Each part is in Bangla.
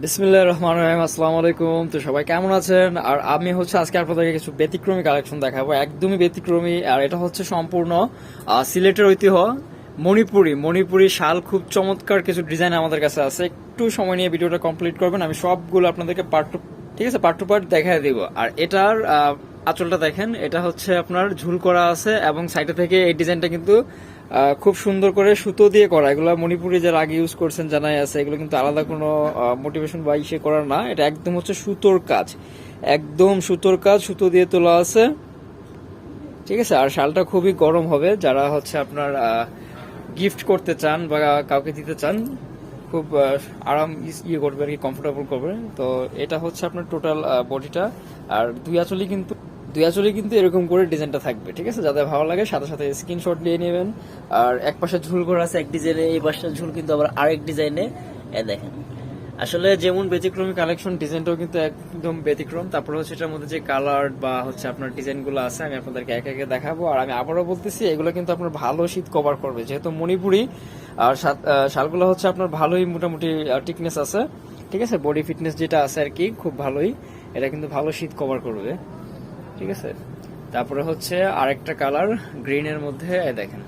বিসমিল্লাহ রহমান রহিম, আসসালামু আলাইকুম। তো সবাই কেমন আছেন? আর আমি হচ্ছে আজকে আপনাদেরকে কিছু ব্যতিক্রমী কালেকশন দেখাবো, একদমই ব্যতিক্রমী, আর এটা হচ্ছে সম্পূর্ণ সিলেটের ঐতিহ্য, মণিপুরি। মণিপুরি শাল, খুব চমৎকার কিছু ডিজাইন আমাদের কাছে আছে। একটু সময় নিয়ে ভিডিওটা কমপ্লিট করবেন, আমি সবগুলো আপনাদেরকে পার্ট টু ঠিক আছে পার্ট টু পার্ট দেখাই দিব। আর এটার আঁচলটা দেখেন, এটা হচ্ছে আপনার ঝুল করা আছে এবং সাইডে থেকে এই ডিজাইনটা কিন্তু খুব সুন্দর করে সুতো দিয়ে করা। এগুলো মণিপুরে যারা আগে ইউজ করছেন, জানাই আছে, এগুলো কিন্তু আলাদা কোনো মোটিভেশন বা ইসে করার না। এটা একদম হচ্ছে সুতোর কাজ। একদম সুতোর কাজ, সুতো দিয়ে তোলা আছে। ঠিক আছে? আর শালটা খুবই গরম হবে। যারা হচ্ছে আপনার গিফট করতে চান বা কাউকে দিতে চান, খুব আরাম ইয়ে করবে আর কি কমফোর্টেবল করবে। তো এটা হচ্ছে আপনার টোটাল বডিটা আর দুই আঁচলই কিন্তু দুই আঁচলে কিন্তু এরকম করে ডিজাইনটা থাকবে, ঠিক আছে? যাদের ভালো লাগে, সাথে সাথে স্ক্রিনশট নিয়ে নেবেন। আর এক পাশে ঝুল করা আছে, এক ডিজাইনে, এই পাশে ঝুল কিন্তু আবার আরেক ডিজাইনে। এ দেখেন। আসলে যেমন ব্যতিক্রমী কালেকশন ডিজাইনটাও কিন্তু একদম ব্যতিক্রম। তারপরে হচ্ছে এটার মধ্যে যে কালার বা হচ্ছে আপনার ডিজাইনগুলো আছে, আমি আপনাদেরকে একে একে দেখাবো। আর আমি আবারও বলতেছি, এগুলো কিন্তু আপনার ভালো শীত কভার করবে। যেহেতু মণিপুরি, আর শালগুলো হচ্ছে আপনার ভালোই মোটামুটি টিকনেস আছে, ঠিক আছে? বডি ফিটনেস যেটা আছে আর কি, খুব ভালোই। এটা কিন্তু ভালো শীত কভার করবে। ঠিক আছে? তারপরে হচ্ছে আরেকটা কালার গ্রিনের মধ্যে দেখেন।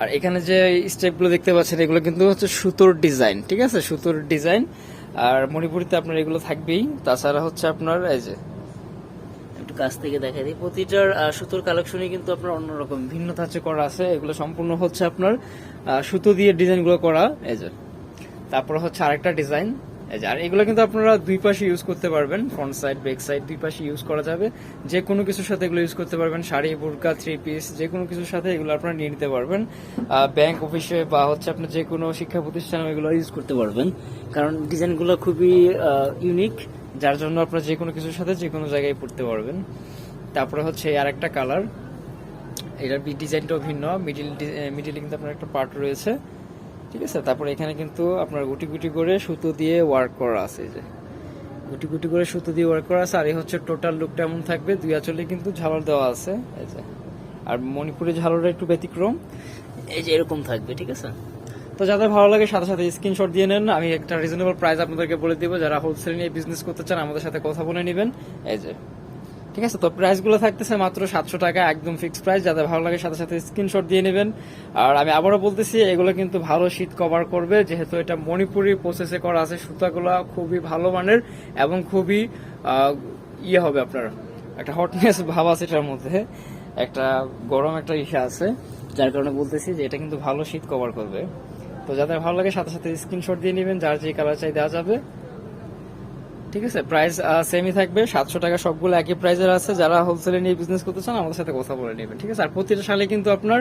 আর এখানে যে স্টেপগুলো দেখতে পাচ্ছেন, এগুলো কিন্তু হচ্ছে সুতোর ডিজাইন ঠিক আছে? সুতোর ডিজাইন আর মণিপুরিতে আপনার এগুলো থাকবেই। তাছাড়া হচ্ছে আপনার, এই যে, একটু থেকে প্রতিটার সুতোর কালেকশনই কিন্তু আপনার অন্যরকম ভিন্ন করা আছে। এগুলো সম্পূর্ণ হচ্ছে আপনার সুতো দিয়ে ডিজাইনগুলো করা, এই যে। তারপর হচ্ছে আরেকটা ডিজাইন আর এগুলো কিন্তু আপনারা দুই পাশে ইউজ করতে পারবেন ফ্রন্ট সাইড ব্যাক সাইড দুই পাশে ইউজ করা যাবে। যে কোনো কিছুর সাথে এগুলো ইউজ করতে পারবেন, শাড়ি বুরকা থ্রি পিস যে কোনো কিছুর সাথে এগুলো আপনারা নিয়ে নিতে পারবেন। ব্যাংক অফিসে বা হচ্ছে আপনার যে কোনো শিক্ষা প্রতিষ্ঠানে এগুলো ইউজ করতে পারবেন। কারণ ডিজাইনগুলো খুবই ইউনিক যার জন্য আপনারা যে কোনো কিছুর সাথে যে কোনো জায়গায় পড়তে পারবেন। তারপরে হচ্ছে আর একটা কালার এটার ডিজাইনটাও ভিন্ন মিডিল মিডিলে কিন্তু আপনার একটা পার্ট রয়েছে। ঠিক আছে? তারপরে এখানে কিন্তু আপনার গুটি গুটি করে সুতো দিয়ে ওয়ার্ক করা আছে যে। গুটি গুটি করে সুতো দিয়ে ওয়ার্ক করা আছে, আর এই হচ্ছে টোটাল লুকটা এমন থাকবে, দুই আঁচলে কিন্তু ঝালর দেওয়া আছে, এই যে। আর মণিপুরি ঝালরটা একটু ব্যতিক্রম, এই যে এরকম থাকবে, ঠিক আছে? তো যাদের ভালো লাগে, সাথে সাথে স্ক্রিনশট দিয়ে নেন, আমি একটা রিজনেবল প্রাইস আপনাদেরকে বলে দিব। যারা হোলসেল নিয়ে বিজনেস করতে চান, আমাদের সাথে কথা বলে নেবেন, এই যে। ঠিক আছে, তো প্রাইসগুলো থাকতেছে মাত্র সাতশো টাকা, একদম ফিক্সড প্রাইস যাদের ভালো লাগে সাথে সাথে স্ক্রিনশট দিয়ে নেবেন। আর আমি আবারও বলতেছি, এগুলো কিন্তু ভালো শীত কভার করবে, যেহেতু এটা মণিপুরি প্রসেসে করা আছে, সুতাগুলো খুবই ভালো মানের এবং খুবই ইয়ে হবে আপনার, একটা হটনেস ভাব আছে এটার মধ্যে। একটা গরম একটা ইসে আছে, যার কারণে বলতেছি যে এটা কিন্তু ভালো শীত কভার করবে। তো যাদের ভালো লাগে সাথে সাথে স্ক্রিনশট দিয়ে নেবেন, যার যে কালার চাই দেওয়া যাবে। ঠিক আছে প্রাইস সেমই থাকবে। সাতশো টাকা সবগুলো একই প্রাইসের আছে। যারা হোলসেলে নিয়ে বিজনেস করতে চান, আমাদের সাথে কথা বলে নেবেন, ঠিক আছে? আর প্রতিটা সালে কিন্তু আপনার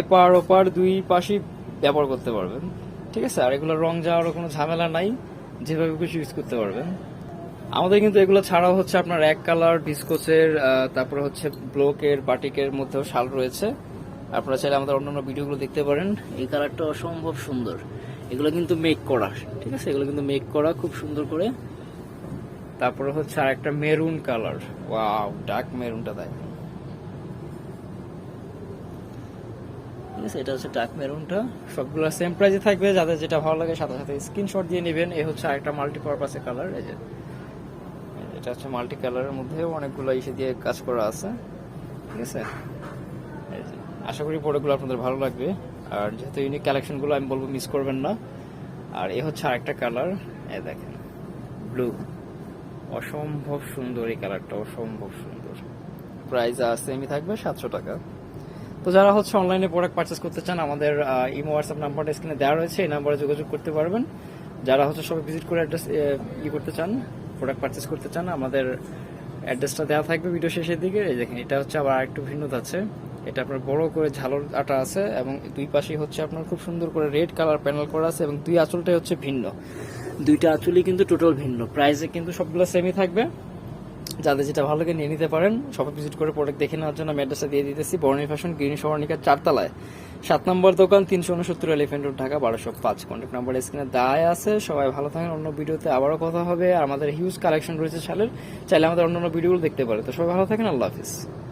এপার ওপার দুই পাশই ব্যবহার করতে পারবেন, ঠিক আছে? আর এগুলো রং যাওয়ার কোনো ঝামেলা নাই, যেভাবে খুশি ইউজ করতে পারবেন। আমাদের কিন্তু এগুলো ছাড়াও হচ্ছে আপনার এক কালার ডিসকোসের তারপরে হচ্ছে ব্লকের বাটিকের মধ্যেও শাল রয়েছে। আপনারা চাইলে আমাদের অন্যান্য ভিডিওগুলো দেখতে পারেন। এই কালারটা অসম্ভব সুন্দর। এগুলো কিন্তু মেক করা, ঠিক আছে? এগুলো কিন্তু মেক করা, খুব সুন্দর করে। তারপরে হচ্ছে আর একটা মেরুন কালার। ওয়াও ডার্ক মেরুনটা আছে এটা হচ্ছে ডার্ক মেরুনটা। সবগুলো সেম প্রাইসে থাকবে যাদের যেটা ভালো লাগে সাথে সাথে স্ক্রিনশট দিয়ে নেবেন। এই হচ্ছে আরেকটা মাল্টি পারপাসের কালার এই যে। এটা হচ্ছে মাল্টি কালারের মধ্যে অনেকগুলো ইসে দিয়ে কাজ করা আছে। ঠিক আছে? এই যে, আশা করি প্রোডাক্টগুলো আপনাদের ভালো লাগবে। আর যেহেতু ইউনিক কালেকশনগুলো আমি বলব মিস করবেন না। আর এ হচ্ছে আরেকটা কালার এই দেখেন ব্লু অসম্ভব সুন্দর এই কালারটা, অসম্ভব সুন্দর। প্রাইস সেমই থাকবে সাতশো টাকা। তো যারা হচ্ছে অনলাইনে প্রোডাক্ট পারচেস করতে চান, আমাদের ইমো হোয়াটসঅ্যাপ নাম্বারটা স্ক্রিনে দেওয়া রয়েছে, এই নাম্বারে যোগাযোগ করতে পারবেন। যারা হচ্ছে সবাই ভিজিট করে অ্যাড্রেস ই করতে চান প্রোডাক্ট পারচেস করতে চান, আমাদের অ্যাড্রেসটা দেওয়া থাকবে ভিডিও শেষের দিকে। এই দেখেন, এটা হচ্ছে আবার আরেকটু ভিন্ন আছে। এটা আপনার বড় করে ঝালর আটা আছে এবং দুই পাশেই হচ্ছে আপনার খুব সুন্দর করে রেড কালার প্যানেল করা আছে এবং দুই আঁচলটাই হচ্ছে ভিন্ন। দুইটা আঁচলই কিন্তু টোটাল ভিন্ন। প্রাইসে কিন্তু সবগুলো সেমই থাকবে। যাদের যেটা ভালো নিয়ে নিতে পারেন। সবাই ভিজিট করে প্রোডাক্ট দেখে নেওয়ার জন্য আমি দিয়ে দিতেছি। বর্ণী ফ্যাশন গ্রিন সরণিকার চারতলায়। সাত নম্বর দোকান, তিনশো উনসত্তর এলিফেন্ট রোড ঢাকা, বারোশো পাঁচ। কন্ট্যাক্ট নাম্বার স্ক্রিনে দায় আছে। সবাই ভালো থাকেন। অন্য ভিডিওতে আবারও কথা হবে। আর আমাদের হিউজ কালেকশন রয়েছে শালের। চাইলে আমাদের অন্য অন্য ভিডিওগুলো দেখতে পারে তো সবাই ভালো থাকেন। আল্লাহ হাফিজ।